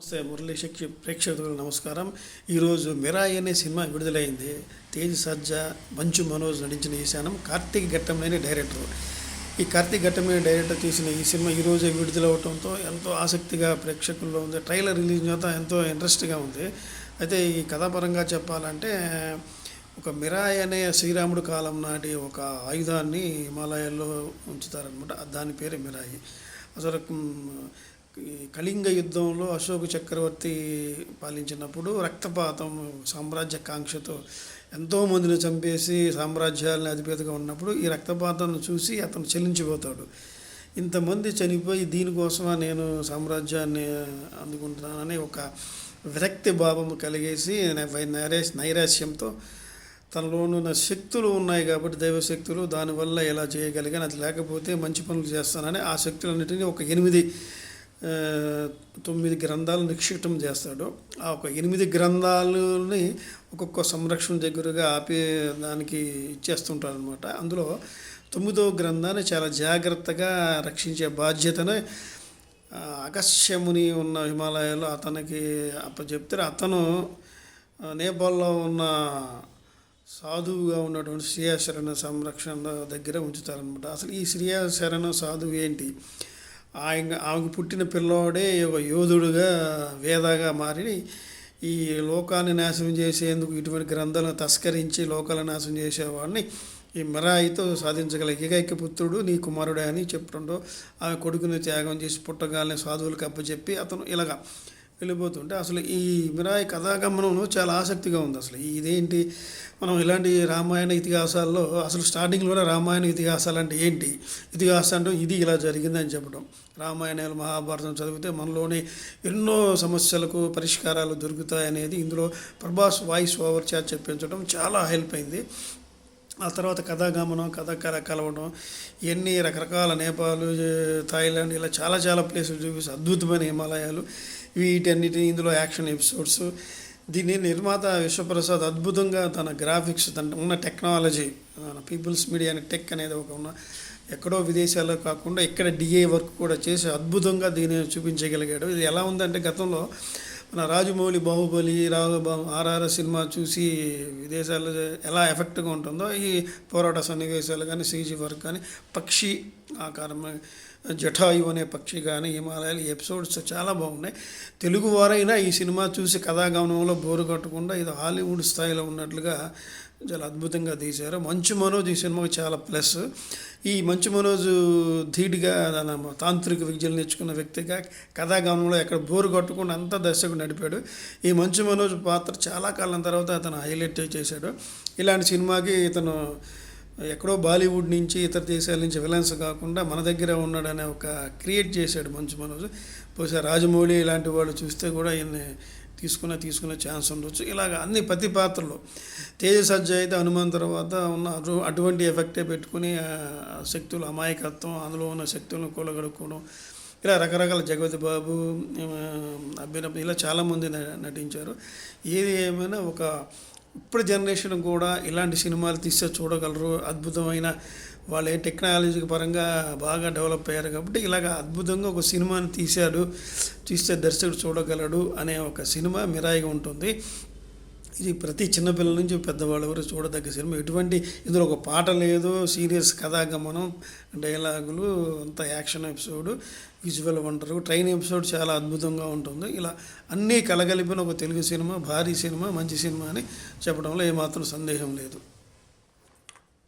నమస్తే మురళీ శక్తి ప్రేక్షకులకు నమస్కారం. ఈరోజు మిరాయి అనే సినిమా విడుదలైంది. తేజ్ సజ్జా మంచు మనోజ్ నటించిన ఈ సినిమా కార్తీక్ ఘట్టంలేని డైరెక్టర్. ఈ కార్తీక్ ఘట్టంలేని డైరెక్టర్ తీసిన ఈ సినిమా ఈరోజే రోజే విడుదలవడంతో ఎంతో ఆసక్తిగా ప్రేక్షకుల్లో ఉంది. ట్రైలర్ రిలీజ్ చేత ఎంతో ఇంట్రెస్ట్గా ఉంది. అయితే ఈ కథాపరంగా చెప్పాలంటే ఒక మిరాయి అనే శ్రీరాముడు కాలం నాటి ఒక ఆయుధాన్ని హిమాలయాల్లో ఉంచుతారనమాట దాని పేరే మిరాయి. అసలు కళింగ యుద్ధంలో అశోక చక్రవర్తి పాలించినప్పుడు రక్తపాతం సామ్రాజ్య కాంక్షతో ఎంతోమందిని చంపేసి సామ్రాజ్యాలని అధిపతిగా ఉన్నప్పుడు ఈ రక్తపాతాన్ని చూసి అతను చెల్లించిపోతాడు ఇంతమంది చనిపోయి దీనికోసమా నేను సామ్రాజ్యాన్ని అందుకుంటున్నానని ఒక విరక్తి భావం కలిగేసి నైరాశ నైరాశ్యంతో తనలోనూ ఉన్న శక్తులు ఉన్నాయి కాబట్టి దైవశక్తులు దానివల్ల ఎలా చేయగలిగాను అది లేకపోతే మంచి పనులు చేస్తానని ఆ శక్తులన్నిటినీ ఒక ఎనిమిది తొమ్మిది గ్రంథాలు నిక్షిప్తం చేస్తాడు. ఆ ఒక ఎనిమిది గ్రంథాలని ఒక్కొక్క సంరక్షణ దగ్గరగా ఆపే దానికి ఇచ్చేస్తుంటాడు అనమాట అందులో తొమ్మిదో గ్రంథాన్ని చాలా జాగ్రత్తగా రక్షించే బాధ్యతను అగస్యముని ఉన్న హిమాలయాల్లో అతనికి అప్పచెప్తారు. అతను నేపాల్లో ఉన్న సాధువుగా ఉన్నటువంటి శ్రీయాశరణ సంరక్షణ దగ్గర ఉంచుతారనమాట అసలు ఈ శ్రీయాశరణ సాధువు ఏంటి? ఆయన ఆమెకు పుట్టిన పిల్లోడే ఒక యోధుడుగా వేదగా మారి ఈ లోకాన్ని నాశనం చేసేందుకు ఇటువంటి గ్రంథాలను తస్కరించి లోకాలను నాశనం చేసేవాడిని. ఈ మిరాయితో సాధించగల ఏకైక పుత్రుడు నీ కుమారుడే అని చెప్పడంతో ఆమె కొడుకుని త్యాగం చేసి పుట్టగాలని సాధువులకు అప్పచెప్పి అతను ఇలాగా వెళ్ళిపోతుంటే అసలు ఈ మిరాయి కథాగమనంలో చాలా ఆసక్తిగా ఉంది అసలు. ఇదేంటి? మనం ఇలాంటి రామాయణ ఇతిహాసాల్లో అసలు స్టార్టింగ్లోనే రామాయణ ఇతిహాసాలు అంటే ఏంటి? ఇతిహాసం అంటే ఇది ఇలా జరిగిందని చెప్పడం రామాయణాలు మహాభారతం చదివితే మనలోని ఎన్నో సమస్యలకు పరిష్కారాలు దొరుకుతాయి అనేది ఇందులో ప్రభాస్ వాయిస్ ఓవర్ చాట్ చెప్పించడం చాలా హెల్ప్ అయింది. ఆ తర్వాత కథాగమనం కథ కల కలవడం ఇవన్నీ రకరకాల నేపాల్ థాయిలాండ్ ఇలా చాలా చాలా ప్లేసులు చూపిస్తే అద్భుతమైన హిమాలయాలు. వీటన్నిటి ఇందులో యాక్షన్ ఎపిసోడ్స్. దీన్ని నిర్మాత విశ్వప్రసాద్ అద్భుతంగా తన గ్రాఫిక్స్ తన ఉన్న టెక్నాలజీ మన పీపుల్స్ మీడియా అనే టెక్ అనేది ఒక ఉన్న ఎక్కడో విదేశాల్లో కాకుండా ఇక్కడ డిఏ వర్క్ కూడా చేసి అద్భుతంగా దీన్ని చూపించగలిగాడు. ఇది ఎలా ఉందంటే గతంలో మన రాజమౌళి బాహుబలి రావు ఆర్ఆర్ సినిమా చూసి విదేశాల్లో ఎలా ఎఫెక్ట్గా ఉంటుందో ఈ పోరాట సన్నివేశాలు కానీ సీజీ వర్క్ కానీ పక్షి ఆకారం జఠాయు అనే పక్షి కానీ హిమాలయాలు ఎపిసోడ్స్ చాలా బాగున్నాయి. తెలుగు వారైనా ఈ సినిమా చూసి కథాగమనంలో బోరు కట్టకుండా ఇది హాలీవుడ్ స్థాయిలో ఉన్నట్లుగా చాలా అద్భుతంగా తీశారు. మంచు మనోజ్ ఈ సినిమాకి చాలా ప్లస్. ఈ మంచు మనోజ్ ధీటుగా తన తాంత్రిక విద్యలు నేర్చుకున్న వ్యక్తిగా కథాగమనంలో ఎక్కడ బోరు కొట్టకుండా అంతా దర్శకుడు నడిపాడు. ఈ మంచు మనోజ్ పాత్ర చాలా కాలం తర్వాత అతను హైలైట్ చేశాడు. ఇలాంటి సినిమాకి ఇతను ఎక్కడో బాలీవుడ్ నుంచి ఇతర దేశాల నుంచి విలన్స్ కాకుండా మన దగ్గర ఉన్నాడనే ఒక క్రియేట్ చేశాడు మంచు మనోజ్. బహుశా రాజమౌళి ఇలాంటి వాళ్ళు చూస్తే కూడా ఈయన్ని తీసుకునే తీసుకునే ఛాన్స్ ఉండొచ్చు. ఇలాగ అన్ని ప్రతి పాత్రలు. తేజ సజ్జ అయితే హనుమాన్ తర్వాత ఉన్న అటు- అటువంటి ఎఫెక్టే పెట్టుకుని శక్తులు అమాయకత్వం అందులో ఉన్న శక్తులను కూలగడుకోవడం ఇలా రకరకాల జగపతి బాబు అభినవ్ ఇలా చాలామంది నటించారు. ఏది ఏమైనా ఒక ఇప్పుడు జనరేషన్ కూడా ఇలాంటి సినిమాలు తీస్తే చూడగలరు. అద్భుతమైన వాళ్ళే టెక్నాలజీ పరంగా బాగా డెవలప్ అయ్యారు కాబట్టి ఇలాగ అద్భుతంగా ఒక సినిమాని తీశాడు. తీస్తే దర్శకుడు చూడగలడు అనే ఒక సినిమా మిరాయిగా ఉంటుంది. ఇది ప్రతి చిన్నపిల్లల నుంచి పెద్దవాళ్ళ వరకు చూడదగ్గ సినిమా. ఎటువంటి ఇందులో ఒక పాట లేదు సీరియస్ కథాగమనం డైలాగులు అంత action episode visual wonder train episode చాలా అద్భుతంగా ఉంటుంది. ఇలా అన్నీ కలగలిపిన ఒక తెలుగు సినిమా భారీ సినిమా మంచి సినిమా అని చెప్పడంలో ఏమాత్రం సందేహం లేదు.